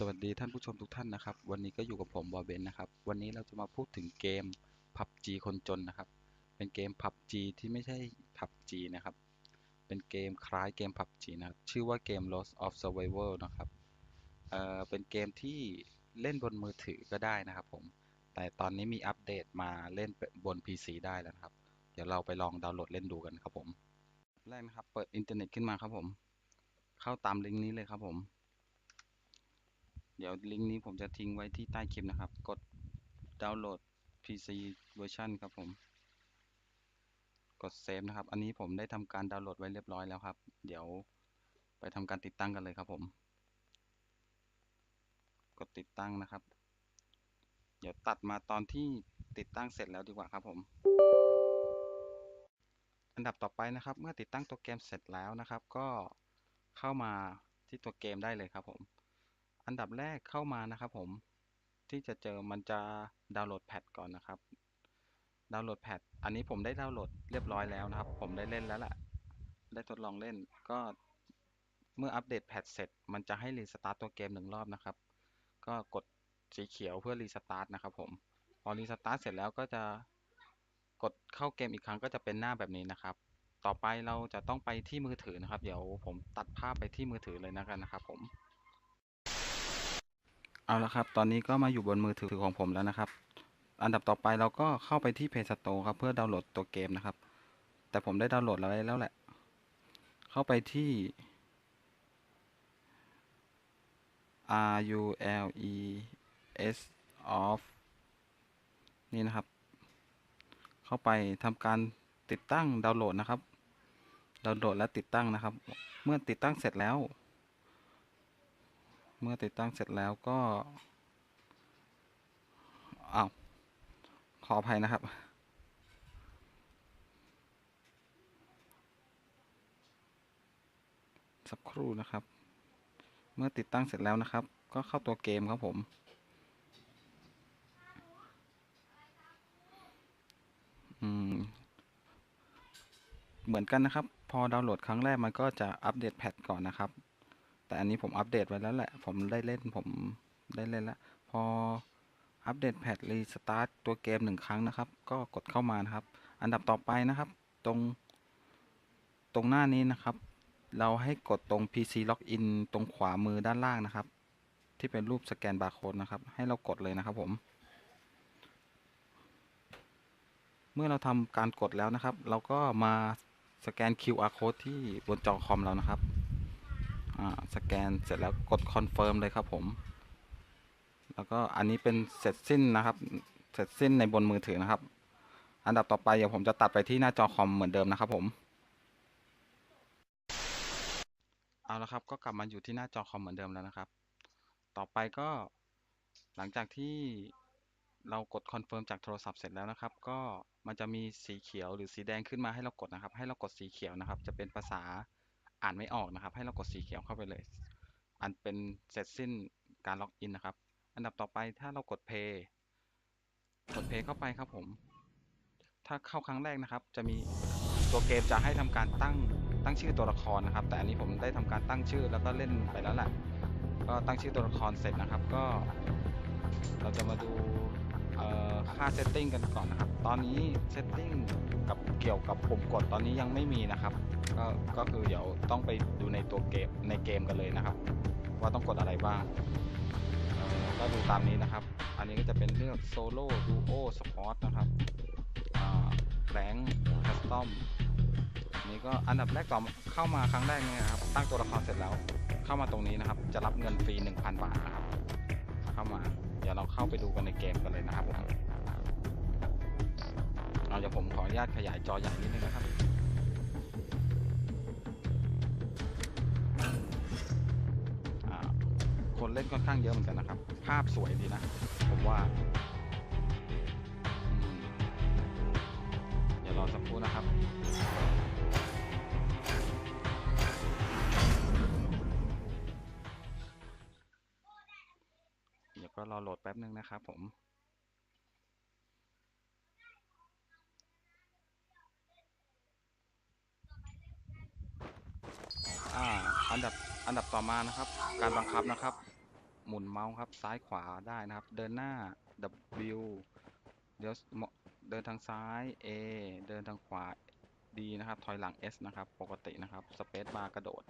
สวัสดีท่านผู้ชมทุกท่านนะครับ วันนี้ก็อยู่กับผมบอเบนนะครับ วันนี้เราจะมาพูดถึงเกม PUBG คนจนนะครับ เป็นเกม PUBG ที่ไม่ใช่ PUBG นะครับ เป็นเกมคล้ายเกม PUBG นะครับ ชื่อว่าเกม Lost of Survival นะครับเอ่อเป็นเกมที่เล่นบนมือถือก็ได้นะครับผม แต่ตอนนี้มีอัปเดตมาเล่นบน PC ได้แล้วครับ เดี๋ยวเราไปลองดาวน์โหลดเล่นดูกันครับผม แรกนะครับ เปิดอินเทอร์เน็ตขึ้นมาครับผม เข้าตามลิงก์นี้เลยครับผม เดี๋ยวลิงก์นี้ผมจะทิ้งไว้ที่ใต้คลิปนะครับ กดดาวน์โหลด PC เวอร์ชันครับผม กดเซฟนะครับ อันนี้ผมได้ทำการดาวน์โหลดไว้เรียบร้อยแล้วครับ เดี๋ยวไปทำการติดตั้งกันเลยครับผม กดติดตั้งนะครับ เดี๋ยวตัดมาตอนที่ติดตั้งเสร็จแล้วดีกว่าครับผม อันดับต่อไปนะครับ เมื่อติดตั้งตัวเกมเสร็จแล้วนะครับ ก็เข้ามาที่ตัวเกมได้เลยครับผม อันดับแรกเข้ามานะครับผมที่จะเจอมันจะดาวน์โหลดแพทก่อนนะครับ ดาวน์โหลดแพทอันนี้ผมได้ดาวน์โหลดเรียบร้อยแล้วนะครับ ผมได้เล่นแล้วแหละได้ทดลองเล่นก็เมื่ออัปเดตแพทเสร็จ มันจะให้รีสตาร์ตตัวเกมหนึ่งรอบนะครับ ก็กดสีเขียวเพื่อรีสตาร์ทนะครับผมพอรีสตาร์ทเสร็จแล้วก็จะกดเข้าเกมอีกครั้งก็จะเป็นหน้าแบบนี้นะครับ ต่อไปเราจะต้องไปที่มือถือนะครับ เดี๋ยวผมตัดภาพไปที่มือถือเลยนะกันนะครับผม เอาละครับ ตอนนี้ก็มาอยู่บนมือถือของผมแล้วนะครับ อันดับต่อไปเราก็เข้าไปที่ Play Store ครับ เพื่อดาวน์โหลดตัวเกมนะครับ แต่ผมได้ดาวน์โหลดแล้วแล้วแหละ เข้าไปที่ R U L E S of นี่นะครับ เข้าไปทำการติดตั้งดาวน์โหลดนะครับ ดาวน์โหลดและติดตั้งนะครับ เมื่อติดตั้งเสร็จแล้ว เมื่อติดตั้งเสร็จแล้วก็อ้าวขออภัยนะครับ สักครู่นะครับ เมื่อติดตั้งเสร็จแล้วนะครับ ก็เข้าตัวเกมครับผมอืมเหมือนกันนะครับ พอดาวน์โหลดครั้งแรกมันก็จะอัปเดตแพทก่อนนะครับ แต่อันนี้ผมอัปเดตไว้แล้วแหละ ผมได้เล่นผมได้เล่นแล้ว พออัปเดตแพทรีสตาร์ตตัวเกมหนึ่งครั้งนะครับ ก็กดเข้ามานะครับ อันดับต่อไปนะครับ ตรงตรงหน้านี้นะครับ เราให้กดตรง PC Login ตรงขวามือด้านล่างนะครับ ที่เป็นรูปสแกนบาร์โค้ดนะครับ ให้เรากดเลยนะครับผม เมื่อเราทำการกดแล้วนะครับ เราก็มาสแกน QR code ที่บนจอคอมเรานะครับ สแกนเสร็จแล้วกดคอนเฟิร์มเลยครับผม แล้วก็อันนี้เป็นเสร็จสิ้นนะครับ เสร็จสิ้นในบนมือถือนะครับ อันดับต่อไปเดี๋ยวผมจะตัดไปที่หน้าจอคอมเหมือนเดิมนะครับผมเอาละครับก็กลับมาอยู่ที่หน้าจอคอมเหมือนเดิมแล้วนะครับ ต่อไปก็หลังจากที่เรากดคอนเฟิร์มจากโทรศัพท์เสร็จแล้วนะครับ ก็มันจะมีสีเขียวหรือสีแดงขึ้นมาให้เรากดนะครับ ให้เรากดสีเขียวนะครับ จะเป็นภาษา อ่านไม่ออกนะครับ ให้เรากดสีเขียวเข้าไปเลย อันเป็นเสร็จสิ้นการล็อกอินนะครับ อันดับต่อไปถ้าเรากด Play กด Play เข้าไปครับผม ถ้าเข้าครั้งแรกนะครับ จะมีตัวเกมจะให้ทำการตั้งตั้งชื่อตัวละครนะครับ แต่อันนี้ผมได้ทำการตั้งชื่อแล้วก็เล่นไปแล้วแหละก็ตั้งชื่อตัวละครเสร็จนะครับ ก็ เราจะมาดู ค่าเซตติ้งกันก่อนนะครับ ตอนนี้เซตติ้งกับเกี่ยวกับปุ่มกดตอนนี้ยังไม่มีนะครับ ก็ก็คือเดี๋ยวต้องไปดูในตัวเกมในเกมกันเลยนะครับ ว่าต้องกดอะไรบ้างเอ่อก็ดูตามนี้นะครับ อันนี้ก็จะเป็นเลือกโซโล่ดูโอสปอร์ตนะครับแรงคัสตอมนี่ก็อันดับแรกต่อเข้ามาครั้งแรกเนี่ยนะครับ ตั้งตัวละครเสร็จแล้ว เข้ามาตรงนี้นะครับ จะรับเงินฟรี 1,000 บาทนะครับ เข้ามาเดี๋ยวเราเข้าไปดูกันในเกมกันเลยนะครับผมเอาเดี๋ยวผมขออนุญาตขยายจอใหญ่นิดนึงนะครับคนเล่นค่อนข้างเยอะเหมือนกันนะครับ ภาพสวยดีนะ ผมว่า เดี๋ยวรอสักครู่นะครับ ก็รอโหลดแป๊บนึงนะครับผมอ่าอันดับอันดับต่อมานะครับ การบังคับนะครับ หมุนเมาส์ครับซ้ายขวาได้นะครับ เดินหน้า W เดี๋ยวเดินทางซ้าย A เดินทางขวา D นะครับ ถอยหลัง S นะครับ ปกตินะครับสเปซบาร์กระโดด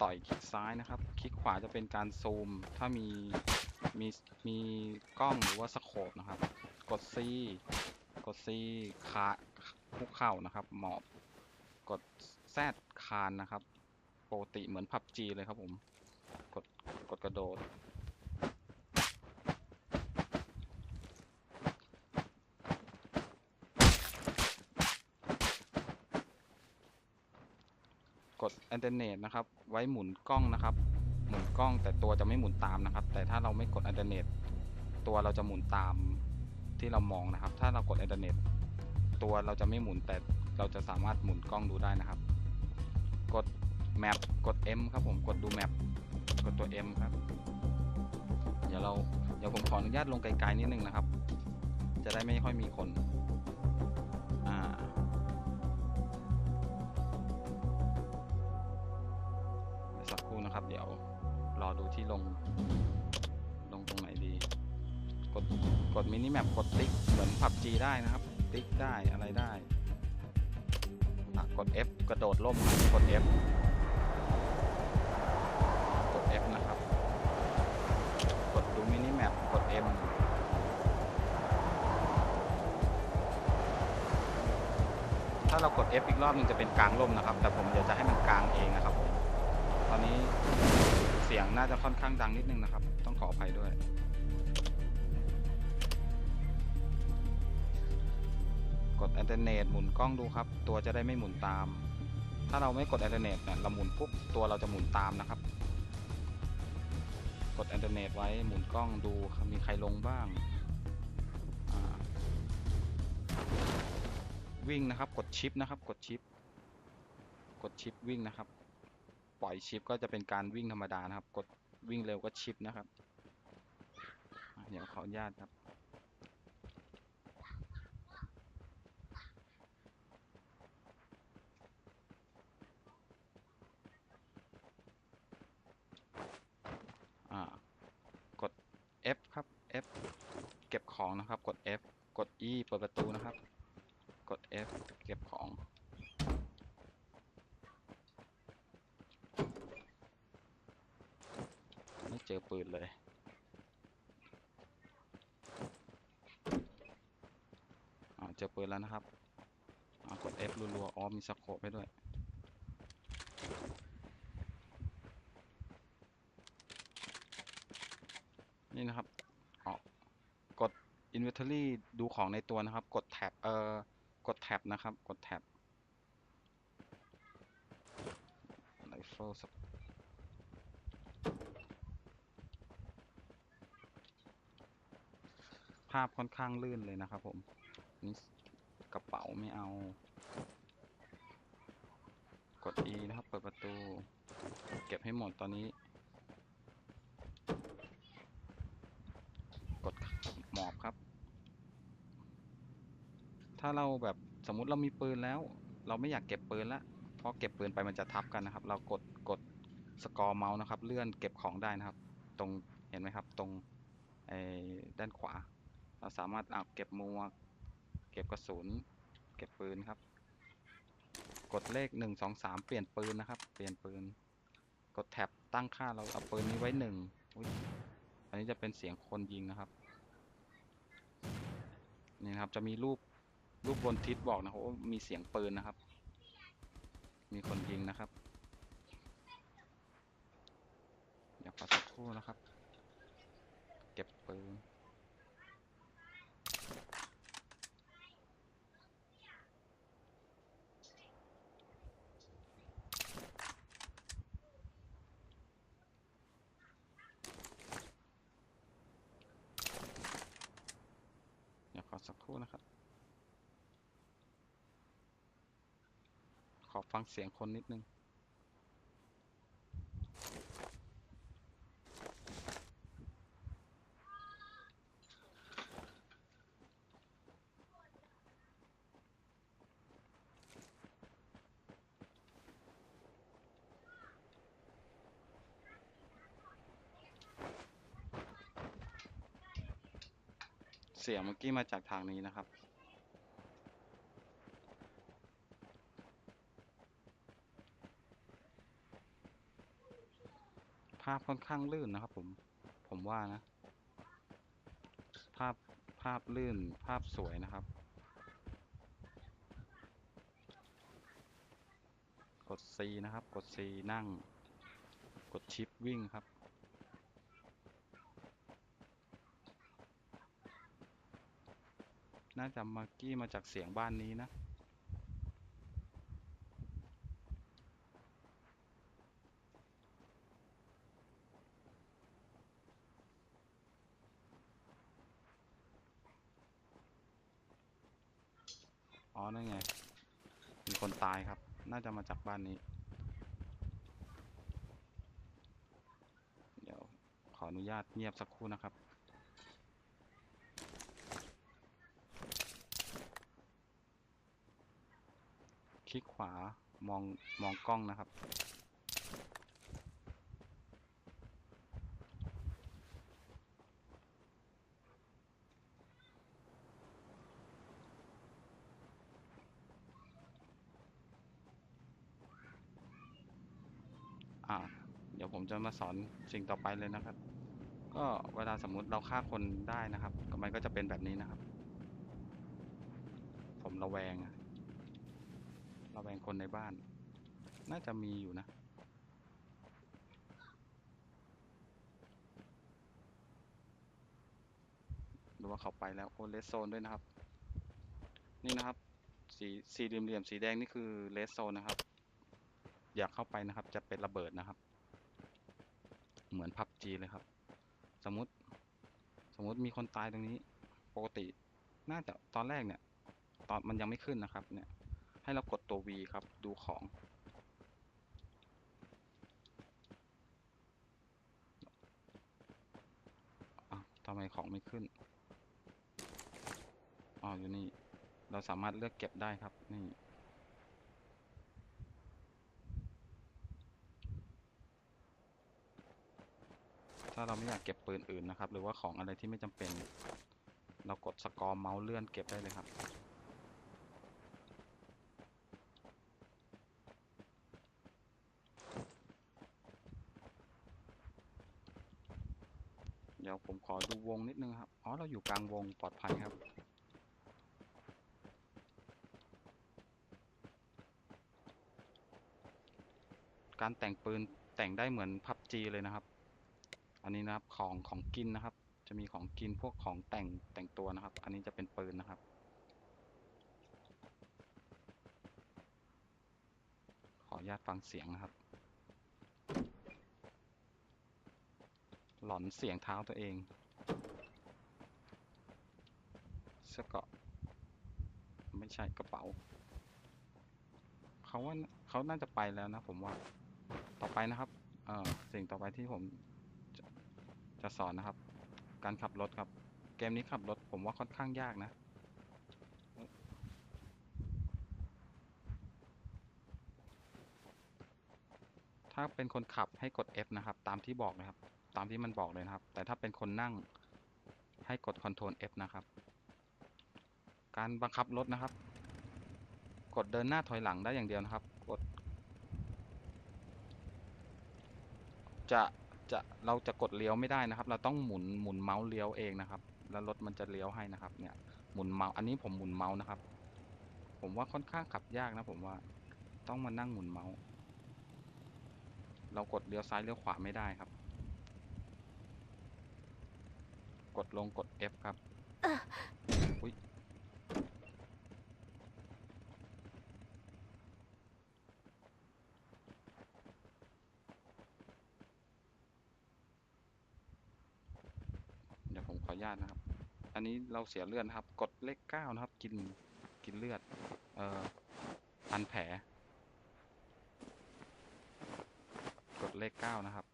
ต่อยคลิกซ้ายนะครับ คลิกขวาจะเป็นการซูม ถ้ามีมีมีกล้องหรือว่าสโคปนะครับ กด C กด C ขาคุกเข่านะครับ หมอบ กด Z คานนะครับปกติเหมือนพับจีเลยครับผม กดกดกระโดด กด alternate นะครับ ไว้หมุนกล้องนะครับ หมุนกล้องแต่ตัวจะไม่หมุนตามนะครับ แต่ถ้าเราไม่กด alternate ตัวเราจะหมุนตามที่เรามองนะครับ ถ้าเรากด alternate ตัวเราจะไม่หมุนแต่เราจะสามารถหมุนกล้องดูได้นะครับ กด map กด M ครับผมกดดู map กดตัว M ครับเดี๋ยวเราเดี๋ยวผมขออนุญาตลงไกลๆนิดนึงนะครับ จะได้ไม่ค่อยมีคนอ่า ที่ลง ลงตรงไหนดี กด กดมินิแมปกดติ๊ก เหมือนผับจีได้นะครับ ติ๊กได้อะไรได้กด F กระโดดล่มครับกด F กด F นะครับ กดดูมินิแมปกด M ถ้าเรากด F อีกรอบหนึงจะเป็นกลางล่มนะครับ แต่ผมเดี๋ยวจะให้มันกลางเองนะครับ ตอนนี้ สียงน่าจะค่อนข้างดังนิดนึงนะครับ ต้องขออภัยด้วย กด alternate หมุนกล้องดูครับ ตัวจะได้ไม่หมุนตาม ถ้าเราไม่กด alternate เนี่ยเราหมุนปุ๊บตัวเราจะหมุนตามนะครับ กด alternate ไว้หมุนกล้องดูมีใครลงบ้างาวิ่งนะครับ กดชิปนะครับ กดชิป กดชิปวิ่งนะครับ ปล่อยชิปก็จะเป็นการวิ่งธรรมดานะครับ กดวิ่งเร็วก็ชิปนะครับอะเดี๋ยวขออนุญาตครับ กด F ครับ F เก็บของนะครับ กด F กด E เปิดประตูนะครับ กด F เก็บของ ไม่เจอปืนเลยอ่าเจอปืนแล้วนะครับอ่ากด F รัวๆอ๋อมีสโคปให้ด้วยนี่นะครับออกกด inventory ดูของในตัวนะครับ กดแท็บเอ่อกดแท็บนะครับ กดแท็บ rifle สัก ภาพค่อนข้างลื่นเลยนะครับผมนี่กระเป๋าไม่เอา กด E นะครับ เปิดประตู เก็บให้หมดตอนนี้ กดหมอบครับ ถ้าเราแบบสมมุติเรามีปืนแล้ว เราไม่อยากเก็บปืนละเพราะเก็บปืนไปมันจะทับกันนะครับ เรากดกดสกอร์เมาส์นะครับ เลื่อนเก็บของได้นะครับ ตรงเห็นไหมครับ ตรงไอ้ด้านขวา เราสามารถเอาเก็บหมวก เก็บกระสุน เก็บปืนครับ กดเลขหนึ่งสองสามเปลี่ยนปืนนะครับ เปลี่ยนปืน กดแท็บตั้งค่าเราเอาปืนนี้ไว้หนึ่งอันนี้จะเป็นเสียงคนยิงนะครับ นี่นะครับจะมีรูปรูปบนทิศบอกนะครับว่ามีเสียงปืนนะครับ มีคนยิงนะครับเดี๋ยวขอสักครู่นะครับ เก็บปืน ฟังเสียงคนนิดนึง เสียงเมื่อกี้มาจากทางนี้นะครับาพค่อนข้างลื่นนะครับ ผมผมว่านะ ภาพภาพลื่นภาพสวยนะครับ กด C นะครับ กด C นั่ง กดชิปวิ่งครับน่าจะมากี้มาจากเสียงบ้านนี้นะ อ๋อ นั่นไง มีคนตายครับ น่าจะมาจากบ้านนี้ เดี๋ยวขออนุญาตเงียบสักครู่นะครับ คลิกขวามองมองกล้องนะครับ อ่า เดี๋ยวผมจะมาสอนสิ่งต่อไปเลยนะครับ ก็เวลาสมมุติเราฆ่าคนได้นะครับมันก็จะเป็นแบบนี้นะครับ ผมระแวงอะระแวงคนในบ้าน น่าจะมีอยู่นะหรือว่าเขาไปแล้วโอเลสโซนด้วยนะครับ นี่นะครับ สีสีเหลี่ยมๆสีแดงนี่คือเลสโซนนะครับ อยากเข้าไปนะครับ จะเป็นระเบิดนะครับ เหมือนพับจีเลยครับ สมมติสมมติมีคนตายตรงนี้ ปกติน่าจะตอนแรกเนี่ย ตอนมันยังไม่ขึ้นนะครับ เนี่ย ให้เรากดตัว V ครับ ดูของ ทำไมของไม่ขึ้น อ๋อ อยู่นี่ เราสามารถเลือกเก็บได้ครับ นี่ ถ้าเราไม่อยากเก็บปืนอื่นนะครับ หรือว่าของอะไรที่ไม่จำเป็น เรากดสกอร์เมาส์เลื่อนเก็บได้เลยครับ เดี๋ยวผมขอดูวงนิดนึงครับ อ๋อ เราอยู่กลางวงปลอดภัยครับการแต่งปืนแต่งได้เหมือนพับจีเลยนะครับ อันนี้นะครับของของกินนะครับ จะมีของกินพวกของแต่งแต่งตัวนะครับ อันนี้จะเป็นปืนนะครับ ขออนุญาตฟังเสียงนะครับ หลอนเสียงเท้าตัวเองเสื้อเกาะไม่ใช่กระเป๋าเขาว่าเขาน่าจะไปแล้วนะผมว่าต่อไปนะครับ เอ่อสิ่งต่อไปที่ผม จะสอนนะครับ การขับรถครับ เกมนี้ขับรถผมว่าค่อนข้างยากนะถ้าเป็นคนขับให้กด F นะครับ ตามที่บอกนะครับ ตามที่มันบอกเลยนะครับ แต่ถ้าเป็นคนนั่งให้กด Ctrl F นะครับ การบังคับรถนะครับ กดเดินหน้าถอยหลังได้อย่างเดียวนะครับ กด จะ จะเราจะกดเลี้ยวไม่ได้นะครับ เราต้องหมุนหมุนเมาส์เลี้ยวเองนะครับ แล้วรถมันจะเลี้ยวให้นะครับ เนี่ยหมุนเมาส์อันนี้ผมหมุนเมาส์นะครับ ผมว่าค่อนข้างขับยากนะ ผมว่าต้องมานั่งหมุนเมาส์เรากดเลี้ยวซ้ายเลี้ยวขวาไม่ได้ครับ กดลงกด F ครับอุ๊ย เดี๋ยวผมขออนุญาตนะครับ อันนี้เราเสียเลือดนะครับ กดเลขเก้านะครับ กินกินเลือด เอ่อพันแผล กดเลขเก้านะครับ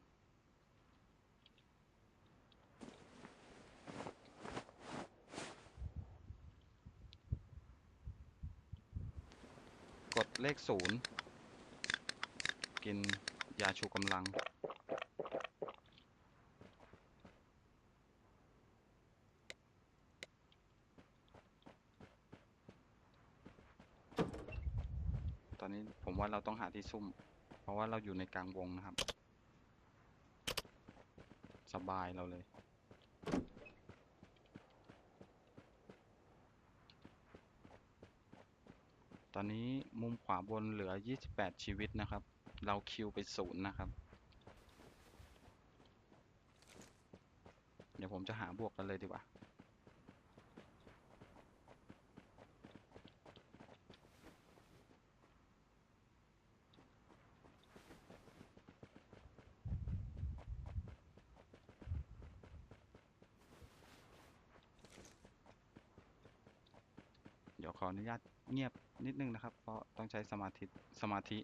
กดเลขศูนย์กินยาชูกำลัง ก อนนี้ผม ว่าเราต้องหาที่ซุ่ม เพราะว่าเราอยู่ในกลางวงนะครับ สบายเราเลย ตอนนี้มุมขวาบนเหลือ 28 ชีวิตนะครับ เราคิวไปศูนย์นะครับ เดี๋ยวผมจะหาบวกกันเลยดีกว่า ขออนุญาตเงียบนิดนึงนะครับ เพราะต้องใช้สมาธิสมาธิ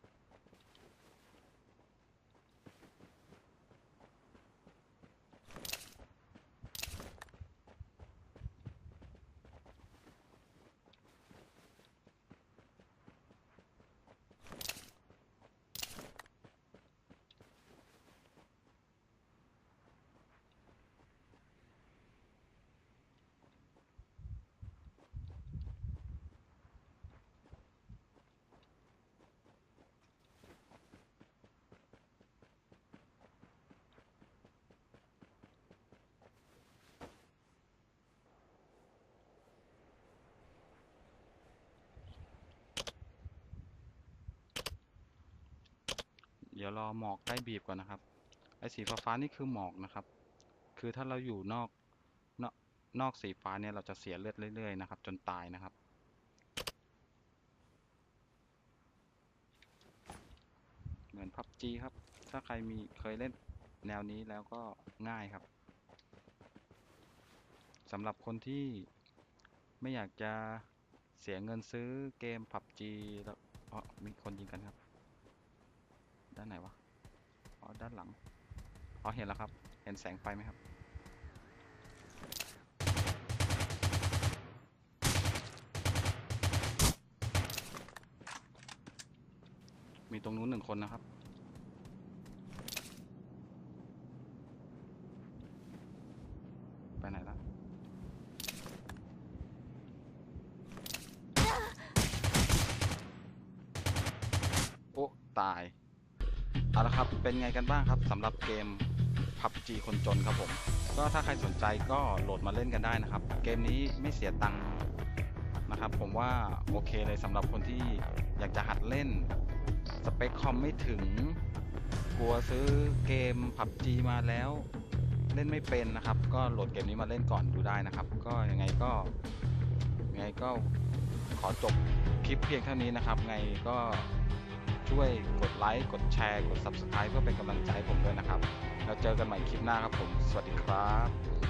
ดี๋ยวรอหมอกใกล้บีบก่อนนะครับ ไอ้สีฟ้าๆนี่คือหมอกนะครับ คือถ้าเราอยู่นอกนอกนอกสีฟ้าเนี่ยเราจะเสียเลือดเรื่อยๆนะครับ จนตายนะครับเหมือนพับจีครับ ถ้าใครมีเคยเล่นแนวนี้แล้วก็ง่ายครับสำหรับคนที่ไม่อยากจะเสียเงินซื้อเกมพับจีแล้วอ๋อมีคนยิงกันครับ ด้านไหนวะ อ๋อ ด้านหลัง อ๋อเห็นแล้วครับ เห็นแสงไฟไหมครับ มีตรงนู้นหนึ่งคนนะครับ ไปไหนละโอ้ ตาย ครับ เป็นไงกันบ้างครับสำหรับเกม PUBG คนจนครับผม ก็ถ้าใครสนใจก็โหลดมาเล่นกันได้นะครับ เกมนี้ไม่เสียตังค์นะครับ ผมว่าโอเคเลยสำหรับคนที่อยากจะหัดเล่น สเปคคอมไม่ถึง กลัวซื้อเกม PUBG มาแล้ว เล่นไม่เป็นนะครับ ก็โหลดเกมนี้มาเล่นก่อนดูได้นะครับ ก็ยังไงก็ยังไงก็ขอจบคลิปเพียงเท่านี้นะครับ ไงก็ ช่วยกดไลค์ กดแชร์ กด Subscribe เพื่อเป็นกำลังใจผมด้วยนะครับ แล้วเจอกันใหม่คลิปหน้าครับผม สวัสดีครับ